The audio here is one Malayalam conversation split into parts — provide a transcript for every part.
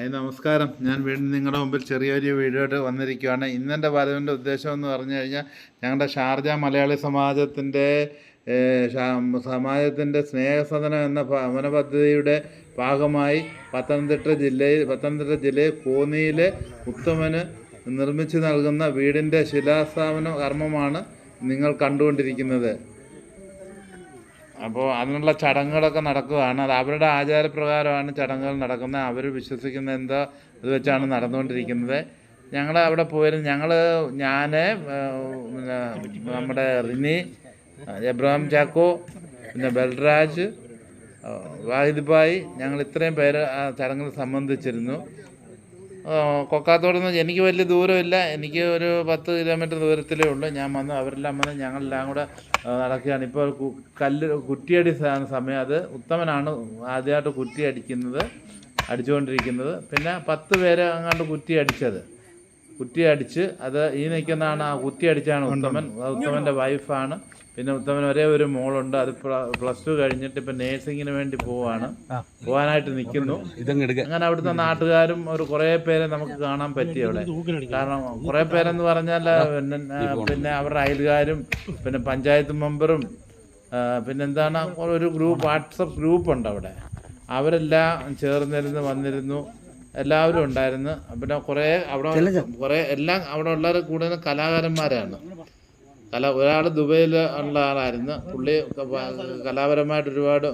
ഹായ് നമസ്കാരം. ഞാൻ വീണ്ടും നിങ്ങളുടെ മുമ്പിൽ ചെറിയൊരു വീഡിയോ ആയിട്ട് വന്നിരിക്കുകയാണ്. ഇന്നെന്റെ വരവിന്റെ ഉദ്ദേശം എന്ന് പറഞ്ഞു കഴിഞ്ഞാൽ ഞങ്ങളുടെ ഷാർജ മലയാളി സമാജത്തിന്റെ സമാജത്തിന്റെ സ്നേഹസദനം എന്ന ഭവന പദ്ധതിയുടെ ഭാഗമായി പത്തനംതിട്ട ജില്ലയിൽ പത്തനംതിട്ട ജില്ലയിൽ കോന്നിയിലെ ഉത്തമന് നിർമ്മിച്ചു നൽകുന്ന വീടിന്റെ ശിലാസ്ഥാപന കർമ്മമാണ് നിങ്ങൾ കണ്ടുകൊണ്ടിരിക്കുന്നത്. അപ്പോൾ അതിനുള്ള ചടങ്ങുകളൊക്കെ നടക്കുകയാണ് അത് അവരുടെ ആചാരപ്രകാരമാണ് ചടങ്ങുകൾ നടക്കുന്നത്. അവർ വിശ്വസിക്കുന്ന എന്തോ ഇത് വെച്ചാണ് നടന്നുകൊണ്ടിരിക്കുന്നത്. ഞങ്ങൾ അവിടെ പോയിരുന്നു ഞങ്ങൾ ഞാൻ നമ്മുടെ റിനി എബ്രഹാം ചാക്കോ പിന്നെ ബൽരാജ് വാഹിദ് ഭായ് ഞങ്ങൾ ഇത്രയും പേര് ആ ചടങ്ങിൽ സംബന്ധിച്ചിരുന്നു. കൊക്കാത്തോട് നിന്ന് എനിക്ക് വലിയ ദൂരമില്ല. എനിക്ക് ഒരു പത്ത് കിലോമീറ്റർ ദൂരത്തിലേ ഉള്ളൂ. ഞാൻ വന്ന് അവരെല്ലാം വന്ന് ഞങ്ങളെല്ലാം കൂടെ നടക്കുകയാണ്. ഇപ്പോൾ കല്ല് കുറ്റിയടി സമയം. അത് ഉത്തമനാണ് ആദ്യമായിട്ട് കുറ്റി അടിക്കുന്നത് അടിച്ചുകൊണ്ടിരിക്കുന്നത്. പിന്നെ പത്ത് പേര് അങ്ങോട്ട് കുറ്റി അടിച്ചത്. കുറ്റി അടിച്ച് അത് ഈ നിൽക്കുന്നതാണ് ആ കുറ്റി അടിച്ചാണ് ഉത്തമൻ. ഉത്തമന്റെ വൈഫാണ് പിന്നെ ഉത്തമൻ ഒരേ ഒരു മോളുണ്ട്. അത് പ്ലസ് ടു കഴിഞ്ഞിട്ട് ഇപ്പൊ നേഴ്സിങ്ങിന് വേണ്ടി പോവാണ്. പോവാനായിട്ട് നിൽക്കുന്നു. അങ്ങനെ അവിടുത്തെ നാട്ടുകാരും ഒരു കുറെ പേരെ നമുക്ക് കാണാൻ പറ്റി അവിടെ. കാരണം കുറെ പേരെന്ന് പറഞ്ഞാൽ പിന്നെ അവരുടെ അയൽക്കാരും പിന്നെ പഞ്ചായത്ത് മെമ്പറും പിന്നെന്താണ് ഒരു ഗ്രൂപ്പ് വാട്സപ്പ് ഗ്രൂപ്പ് ഉണ്ട് അവിടെ. അവരെല്ലാം ചേർന്നിരുന്ന് വന്നിരുന്നു. എല്ലാവരും ഉണ്ടായിരുന്നു. പിന്നെ കുറേ അവിടെ കുറേ എല്ലാം അവിടെ ഉള്ളവർ കൂടുതലും കലാകാരന്മാരാണ്. കല ഒരാൾ ദുബൈയിൽ ഉള്ള ആളായിരുന്നു. പുള്ളി കലാപരമായിട്ട് ഒരുപാട്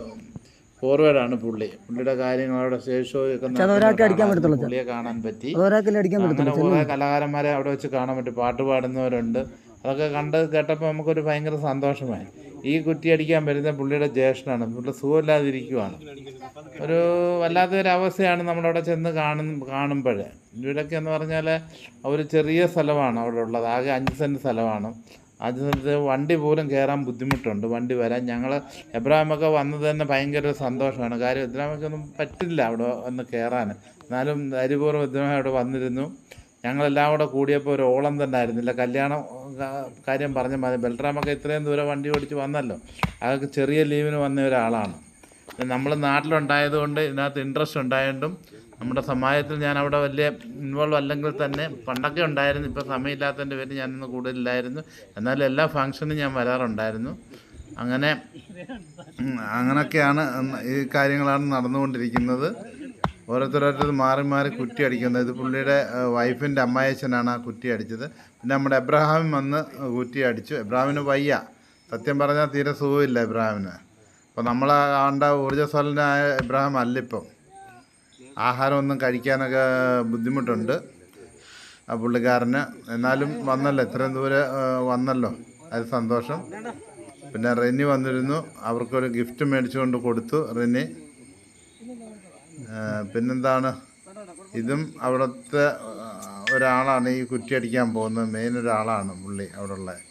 ഫോർവേഡാണ് പുള്ളി. പുള്ളിയുടെ കാര്യങ്ങൾ അവിടെ സ്റ്റേജ് ഷോ ഒക്കെ നടത്തുന്ന പുള്ളിയെ കാണാൻ പറ്റി. അങ്ങനെ കുറേ കലാകാരന്മാരെ അവിടെ വെച്ച് കാണാൻ പറ്റും. പാട്ട് പാടുന്നവരുണ്ട്. അതൊക്കെ കണ്ട് കേട്ടപ്പോൾ നമുക്കൊരു ഭയങ്കര സന്തോഷമായി. ഈ കുറ്റി അടിക്കാൻ വരുന്ന പുള്ളിയുടെ ജ്യേഷ്ഠനാണ്. പുള്ളി സുഖമില്ലാതിരിക്കുവാണ്. ഒരു വല്ലാത്തൊരു അവസ്ഥയാണ് നമ്മളവിടെ ചെന്ന് കാണും കാണുമ്പോൾ ഇവിടെയൊക്കെ എന്ന് പറഞ്ഞാൽ ഒരു ചെറിയ സ്ഥലമാണ് അവിടെ ഉള്ളത്. ആകെ അഞ്ച് സെന്റ് സ്ഥലമാണ്. സെന്റ് വണ്ടി പോലും കയറാൻ ബുദ്ധിമുട്ടുണ്ട്. വണ്ടി വരാൻ ഞങ്ങൾ എബ്രാഹിമൊക്കെ വന്നത് തന്നെ ഭയങ്കര സന്തോഷമാണ്. കാര്യം ഇബ്രാഹിമൊന്നും പറ്റില്ല അവിടെ വന്ന് കയറാൻ എന്നാലും ധൈര്യപൂർവം ഇബ്രാഹിം അവിടെ വന്നിരുന്നു. ഞങ്ങളെല്ലാം കൂടെ കൂടിയപ്പോൾ ഒരു ഓളം തന്നെ ആയിരുന്നില്ല. കല്യാണം കാര്യം പറഞ്ഞ മതി ബൽറാമൊക്കെ ഇത്രയും ദൂരം വണ്ടി ഓടിച്ച് വന്നല്ലോ. അതൊക്കെ ചെറിയ ലീവിന് വന്ന ഒരാളാണ്. നമ്മൾ നാട്ടിലുണ്ടായതുകൊണ്ട് ഇതിനകത്ത് ഇൻട്രസ്റ്റ് ഉണ്ടായതുകൊണ്ടും നമ്മുടെ സമാജത്തിൽ ഞാൻ അവിടെ വലിയ ഇൻവോൾവ് അല്ലെങ്കിൽ തന്നെ പണ്ടൊക്കെ ഉണ്ടായിരുന്നു. ഇപ്പോൾ സമയമില്ലാത്തതിന്റെ പേര് ഞാനിന്ന് കൂടുതലില്ലായിരുന്നു. എന്നാലും എല്ലാ ഫങ്ഷനും ഞാൻ വരാറുണ്ടായിരുന്നു. അങ്ങനെ അങ്ങനെയൊക്കെയാണ് ഈ കാര്യങ്ങളാണ് നടന്നുകൊണ്ടിരിക്കുന്നത്. ഓരോരുത്തരോരുത്തർ മാറി മാറി കുറ്റി അടിക്കുന്നത്. ഇത് പുള്ളിയുടെ വൈഫിന്റെ അമ്മായച്ചനാണ് ആ കുറ്റി അടിച്ചത്. പിന്നെ നമ്മുടെ എബ്രഹാം വന്ന് കുറ്റി അടിച്ചു. എബ്രഹാമിന് വയ്യ. സത്യം പറഞ്ഞാൽ തീരെ സുഖമില്ല എബ്രഹാമിന്. അപ്പോൾ നമ്മൾ ആണ്ട ഊർജസ്വലനായ എബ്രഹാം അല്ലിപ്പം. ആഹാരമൊന്നും കഴിക്കാനൊക്കെ ബുദ്ധിമുട്ടുണ്ട്. പുള്ളിക്കാരന് എന്നാലും വന്നല്ലോ ഇത്രയും ദൂരെ വന്നല്ലോ. അത് സന്തോഷം. പിന്നെ റെനി വന്നിരുന്നു. അവർക്കൊരു ഗിഫ്റ്റ് മേടിച്ചുകൊണ്ട് കൊടുത്തു റെനി പിന്നെന്താണ്? ഇതും അവിടുത്തെ ഒരാളാണ് ഈ കുറ്റി അടിക്കാൻ പോകുന്നത്. മെയിൻ ഒരാളാണ് പുള്ളി അവിടെ ഉള്ളത്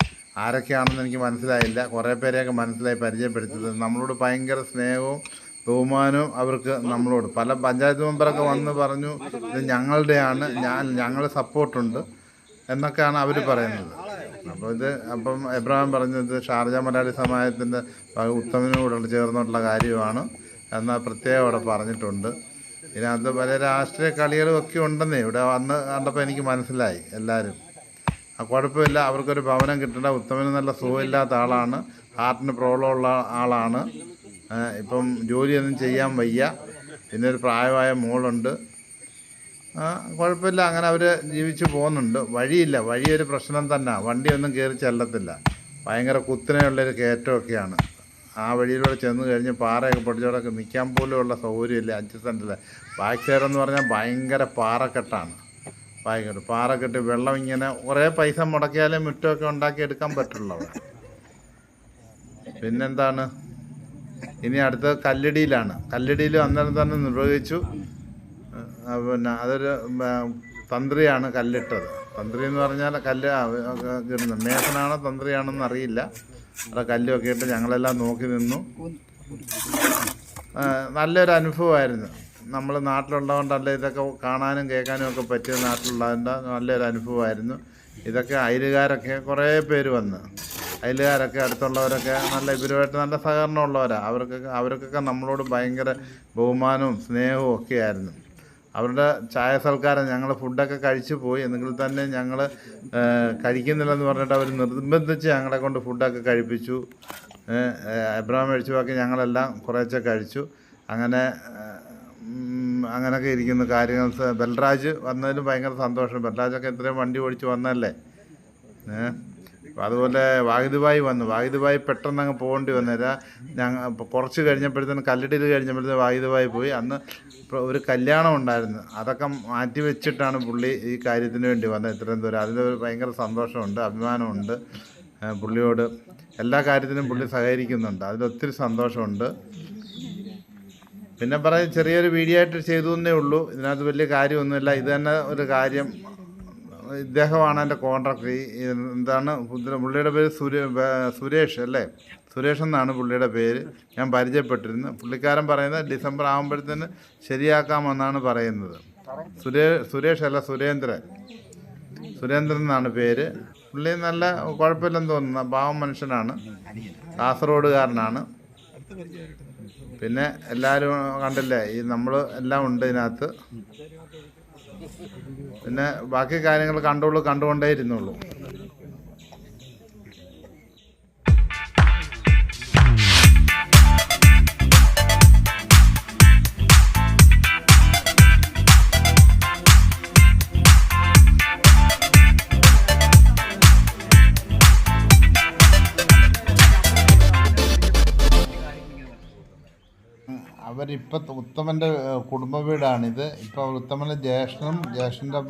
ആരൊക്കെയാണെന്ന് എനിക്ക് മനസ്സിലായില്ല. കുറേ പേരെയൊക്കെ മനസ്സിലായി പരിചയപ്പെടുത്തത് നമ്മളോട് ഭയങ്കര സ്നേഹവും ബഹുമാനവും അവർക്ക് നമ്മളോട്. പല പഞ്ചായത്ത് മെമ്പറൊക്കെ വന്ന് പറഞ്ഞു ഇത് ഞങ്ങളുടെയാണ് ഞാൻ ഞങ്ങൾ സപ്പോർട്ടുണ്ട് എന്നൊക്കെയാണ് അവർ പറയുന്നത്. അപ്പോൾ ഇത് അപ്പം എബ്രഹാം പറഞ്ഞത് ഷാർജ മലയാളി സമാജത്തിന്റെ ഉത്തമനോടുള്ള ചേർന്നിട്ടുള്ള കാര്യമാണ് എന്നാൽ പ്രത്യേകം അവിടെ പറഞ്ഞിട്ടുണ്ട്. ഇതിനകത്ത് പല രാഷ്ട്രീയ കളികളും ഒക്കെ ഉണ്ടെന്നേ ഇവിടെ വന്ന് കണ്ടപ്പോൾ എനിക്ക് മനസ്സിലായി എല്ലാവരും ആ കുഴപ്പമില്ല അവർക്കൊരു ഭവനം കിട്ടേണ്ട ഉത്തമന് നല്ല സുഖമില്ലാത്ത ആളാണ് ഹാർട്ടിന് പ്രോബ്ലം ഉള്ള ആളാണ്. ഇപ്പം ജോലിയൊന്നും ചെയ്യാൻ വയ്യ. പിന്നെ ഒരു പ്രായമായ മോളുണ്ട്. കുഴപ്പമില്ല. അങ്ങനെ അവർ ജീവിച്ചു പോകുന്നുണ്ട്. വഴിയില്ല. വഴിയൊരു പ്രശ്നം തന്നെ. വണ്ടിയൊന്നും കയറി ചെല്ലത്തില്ല. ഭയങ്കര കുത്തനെയുള്ളൊരു കയറ്റമൊക്കെയാണ്. ആ വഴിയിലൂടെ ചെന്ന് കഴിഞ്ഞ് പാറയൊക്കെ പൊടിച്ചോടൊക്കെ നിൽക്കാൻ പോലുമുള്ള സൗകര്യമില്ല. അഞ്ച് സെന്റിൽ ബാക്ക് സൈഡ് എന്ന് പറഞ്ഞാൽ ഭയങ്കര പാറക്കെട്ടാണ്. ഭയങ്കര പാറക്കെട്ട്. വെള്ളം ഇങ്ങനെ കുറേ പൈസ മുടക്കിയാലേ മുറ്റമൊക്കെ ഉണ്ടാക്കി എടുക്കാൻ പറ്റുള്ളൂ അവിടെ പിന്നെന്താണ്? ഇനി അടുത്തത് കല്ലടിയിലാണ്. കല്ലടിയിൽ അന്നേരം തന്നെ നിർവഹിച്ചു. പിന്നെ അതൊരു തന്ത്രിയാണ് കല്ലിട്ടത്. തന്ത്രി എന്ന് പറഞ്ഞാൽ കല്ല് കിട്ടുന്നത് മേസനാണോ തന്ത്രിയാണെന്ന് അറിയില്ല. അവിടെ കല്ലൊക്കെ ഇട്ട് ഞങ്ങളെല്ലാം നോക്കി നിന്നു. നല്ലൊരു അനുഭവമായിരുന്നു. നമ്മൾ നാട്ടിലുള്ളതുകൊണ്ടല്ല ഇതൊക്കെ കാണാനും കേൾക്കാനും ഒക്കെ പറ്റിയ നാട്ടിലുള്ളതിന്റെ നല്ലൊരു അനുഭവമായിരുന്നു. ഇതൊക്കെ അയലുകാരൊക്കെ കുറേ പേര് വന്ന്. അയലുകാരൊക്കെ അടുത്തുള്ളവരൊക്കെ നല്ല ഇവരുമായിട്ട് നല്ല സഹകരണം ഉള്ളവരാണ് അവർക്കൊക്കെ അവർക്കൊക്കെ നമ്മളോട് ഭയങ്കര ബഹുമാനവും സ്നേഹവും ഒക്കെ ആയിരുന്നു. അവരുടെ ചായ സൽക്കാരം ഞങ്ങൾ ഫുഡൊക്കെ കഴിച്ചു പോയി. എന്നെങ്കിൽ തന്നെ ഞങ്ങൾ കഴിക്കുന്നില്ലെന്ന് പറഞ്ഞിട്ട് അവർ നിർബന്ധിച്ച് ഞങ്ങളെ കൊണ്ട് ഫുഡൊക്കെ കഴിപ്പിച്ചു. എബ്രഹാം മേടിച്ചു ബാക്കി ഞങ്ങളെല്ലാം കുറേശ്ശെ കഴിച്ചു. അങ്ങനെ അങ്ങനെയൊക്കെ ഇരിക്കുന്ന കാര്യങ്ങൾ. ബൽരാജ് വന്നതിലും ഭയങ്കര സന്തോഷം. ബൽരാജൊക്കെ ഇത്രയും വണ്ടി ഓടിച്ച് വന്നല്ലേ ഏഹ് അതുപോലെ വാഹിദുബായി വന്നു. വാഹിദുബായി പെട്ടെന്ന് അങ്ങ് പോകേണ്ടി വന്നേരാ. ഞങ്ങൾ കുറച്ച് കഴിഞ്ഞപ്പോഴത്തേന് കല്ലിടിയിൽ കഴിഞ്ഞപ്പോഴത്തേന് വാഹിദുബായി പോയി. അന്ന് ഒരു കല്യാണം ഉണ്ടായിരുന്നു. അതൊക്കെ മാറ്റി വെച്ചിട്ടാണ് പുള്ളി ഈ കാര്യത്തിന് വേണ്ടി വന്നത്. ഇത്രയും ദൂരം അതിൽ ഭയങ്കര സന്തോഷമുണ്ട് അഭിമാനമുണ്ട്. പുള്ളിയോട് എല്ലാ കാര്യത്തിനും പുള്ളി സഹകരിക്കുന്നുണ്ട്. അതിലൊത്തിരി സന്തോഷമുണ്ട്. പിന്നെ പറയാം ചെറിയൊരു വീഡിയോ ആയിട്ട് ചെയ്തു എന്നേ ഉള്ളൂ. ഇതിനകത്ത് വലിയ കാര്യമൊന്നുമില്ല. ഇത് തന്നെ ഒരു കാര്യം ഇദ്ദേഹമാണ് എന്റെ കോൺട്രാക്ടർ എന്താണ് പുള്ളി- പുള്ളിയുടെ പേര് സുരേ സുരേഷ് അല്ലേ? സുരേഷ് എന്നാണ് പുള്ളിയുടെ പേര്. ഞാൻ പരിചയപ്പെട്ടിരുന്നു. പുള്ളിക്കാരൻ പറയുന്നത് ഡിസംബർ ആകുമ്പോഴത്തേന് ശരിയാക്കാമെന്നാണ് പറയുന്നത്. സുരേ സുരേഷ് അല്ല സുരേന്ദ്രൻ. സുരേന്ദ്രൻ എന്നാണ് പേര്. പുള്ളി നല്ല കുഴപ്പമില്ലെന്ന് തോന്നുന്നു. പാവം മനുഷ്യനാണ്. കാസർഗോഡുകാരനാണ്. പിന്നെ എല്ലാവരും കണ്ടില്ലേ? ഈ നമ്മൾ എല്ലാം ഉണ്ട് ഇതിനകത്ത്. പിന്നെ ബാക്കി കാര്യങ്ങൾ കണ്ടോളൂ കണ്ടുകൊണ്ടേ ഇരുന്നുള്ളൂ. അവരിപ്പോൾ ഉത്തമന്റെ കുടുംബ വീടാണിത്. ഇപ്പോൾ ഉത്തമന്റെ ജ്യേഷ്ഠനും ജ്യേഷ്ഠന്റെ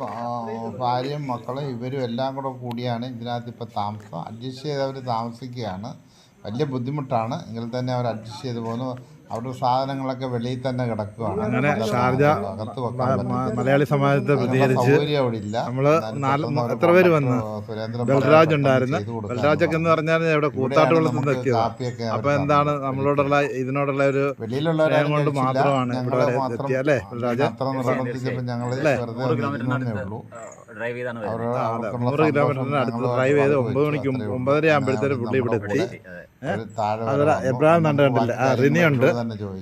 ഭാര്യയും മക്കളും ഇവരും എല്ലാം കൂടെ കൂടിയാണ് ഇതിനകത്ത് ഇപ്പോൾ താമസം. അഡ്ജസ്റ്റ് ചെയ്ത് അവർ താമസിക്കുകയാണ്. വലിയ ബുദ്ധിമുട്ടാണ്. എങ്കിൽ തന്നെ അവർ അഡ്ജസ്റ്റ് ചെയ്ത് പോകുന്നു. അവരുടെ സാധനങ്ങളൊക്കെ വെളിയിൽ തന്നെ കിടക്കുകയാണ് അങ്ങനെ ഷാർജ. മലയാളി സമാജത്തെ പ്രതികരിച്ച് നമ്മൾ നാല് എത്ര പേര് വന്നു? സുരേന്ദ്രൻ ബൽരാജ് ഉണ്ടായിരുന്നു. ബൽരാജ് ഒക്കെ ബൽരാജൊക്കെ എന്ന് പറഞ്ഞാൽ ഇവിടെ നമുക്ക് നിൽക്കിയത് അപ്പൊ എന്താണ്. നമ്മളോടുള്ള ഇതിനോടുള്ള ഒരു സ്നേഹം കൊണ്ട് മാത്രമാണ് ഇവിടെ എത്തിയത്. അല്ലേ ബൽരാജ്? അത്ര ഞങ്ങൾ വെറുതെ ഇരുന്നേ ഉള്ളൂ. ഡ്രൈവ് ചെയ്താണ് നൂറ് കിലോമീറ്ററിന് അടുത്ത് ഡ്രൈവ് ചെയ്ത്. ഒമ്പത് മണിക്ക്. ഒമ്പതര ആകുമ്പോഴത്തേന് പിന്നെ പുള്ളി ഇവിടെ എത്തി അതല്ല. എബ്രഹാം നമുക്ക് കണ്ടില്ല? ആ റിനിയുണ്ട്.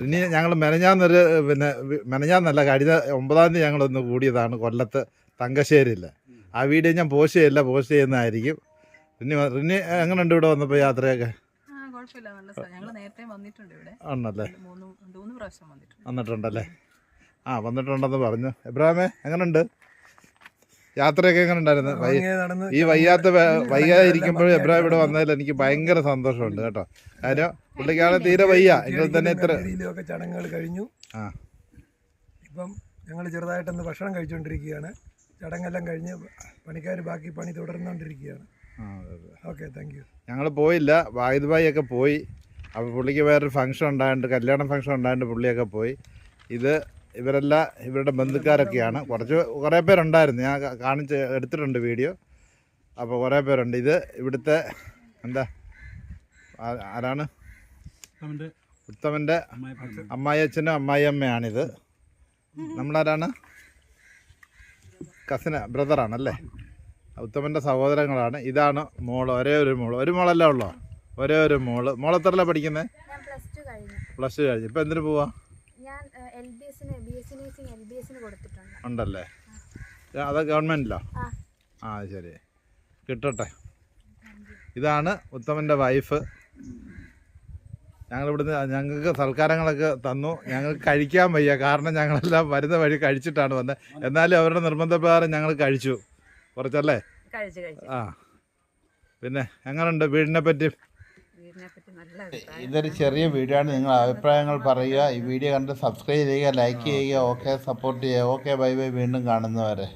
റിനി ഞങ്ങൾ മെനഞ്ഞാന്നൊരു പിന്നെ മെനഞ്ഞാന്നല്ല കഴിഞ്ഞ ഒമ്പതാം തീയതി ഞങ്ങളൊന്ന് കൂടിയതാണ് കൊല്ലത്ത് തങ്കശ്ശേരിയിൽ ആ വീഡിയോ ഞാൻ പോസ്റ്റ് ചെയ്യില്ല പോസ്റ്റ് ചെയ്യുന്നതായിരിക്കും. റിനി റിനി എങ്ങനെയുണ്ട് ഇവിടെ വന്നപ്പോൾ യാത്രയൊക്കെ? ആ കുഴപ്പമില്ല. നല്ല സ്ഥലം ഞങ്ങൾ നേരത്തെ വന്നിട്ടുണ്ട് ഇവിടെ. ആണല്ലേ? രണ്ട് മൂന്ന് മൂന്ന് പ്രാവശ്യം വന്നിട്ടുണ്ട്. വന്നിട്ടുണ്ടല്ലേ? ആ വന്നിട്ടുണ്ടെന്ന് പറഞ്ഞു. എബ്രാമേ എങ്ങനെയുണ്ട് യാത്രയൊക്കെ എങ്ങനെ ഉണ്ടായിരുന്നു? ഈ വയ്യാത്ത വയ്യാതെ ഇരിക്കുമ്പോഴും എബ്രാഹിം ഇവിടെ വന്നതിൽ എനിക്ക് ഭയങ്കര സന്തോഷമുണ്ട് കേട്ടോ. കാര്യം പുള്ളിക്കാണെ തീരെ വയ്യ. എങ്കിൽ തന്നെ ഇത്ര ചടങ്ങുകൾ കഴിഞ്ഞു. ആ. ഇപ്പം ഞങ്ങൾ ചെറുതായിട്ടൊന്ന് ഭക്ഷണം കഴിച്ചുകൊണ്ടിരിക്കുകയാണ് ചടങ്ങെല്ലാം കഴിഞ്ഞ് പണിക്കാർ ബാക്കി പണി തുടർന്നുകൊണ്ടിരിക്കുകയാണ്. ഓക്കെ താങ്ക് യു ഞങ്ങൾ പോയില്ല. വാഹിദ് ഭായി ഒക്കെ പോയി. അപ്പോൾ പുള്ളിക്ക് വേറൊരു ഫംഗ്ഷൻ ഉണ്ടായിട്ട് കല്യാണ ഫംഗ്ഷൻ ഉണ്ടായിട്ട് പുള്ളിയൊക്കെ പോയി. ഇത് ഇവരെല്ലാം ഇവരുടെ ബന്ധുക്കാരൊക്കെയാണ്. കുറച്ച് കുറേ പേരുണ്ടായിരുന്നു. ഞാൻ കാണിച്ച് എടുത്തിട്ടുണ്ട് വീഡിയോ. അപ്പോൾ കുറേ പേരുണ്ട്. ഇത് ഇവിടുത്തെ എന്താ? ആരാണ്? ഉത്തമന്റെ അമ്മായിയച്ഛനും അമ്മായിയമ്മയാണിത്. നമ്മളാരാണ്? കസിന് ബ്രദറാണല്ലേ? ഉത്തമന്റെ സഹോദരങ്ങളാണ്. ഇതാണ് മോൾ. ഒരേ ഒരു മോൾ. ഒരു മോളല്ലേ ഉള്ളോ? ഒരേ ഒരു മോൾ. മോളെത്രല്ല പഠിക്കുന്നത്? ഞാൻ പ്ലസ് ടു കഴിഞ്ഞു. പ്ലസ് കഴിഞ്ഞു. ഇപ്പം എന്തിനു പോവാ? എൽ ബി എസിന് B S C nursing L B എസിന് കൊടുത്തിട്ടുണ്ട്. ഉണ്ടല്ലേ? അത് ഗവൺമെന്റിലോ ആ. ശരി. കിട്ടട്ടെ. ഇതാണ് ഉത്തമന്റെ വൈഫ്. ഞങ്ങളിവിടുന്ന് ഞങ്ങൾക്ക് സൽക്കാരങ്ങളൊക്കെ തന്നു. ഞങ്ങൾക്ക് കഴിക്കാൻ വയ്യ. കാരണം ഞങ്ങളെല്ലാം വരുന്ന വഴി കഴിച്ചിട്ടാണ് വന്നത്. എന്നാലും അവരുടെ നിർബന്ധപ്രകാരം ഞങ്ങൾ കഴിച്ചു. കുറച്ചല്ലേ? ആ. പിന്നെ എങ്ങനെയുണ്ട് വീടിനെ പറ്റി നല്ല അഭിപ്രായം ഇതൊരു ചെറിയ വീഡിയോ ആണ്. നിങ്ങൾ അഭിപ്രായങ്ങൾ പറയുക. ഈ വീഡിയോ കണ്ട് സബ്സ്ക്രൈബ് ചെയ്യുക ലൈക്ക് ചെയ്യുക ഓക്കെ സപ്പോർട്ട് ചെയ്യുക. ഓക്കെ ബൈ ബൈ വീണ്ടും കാണുന്നവരെ.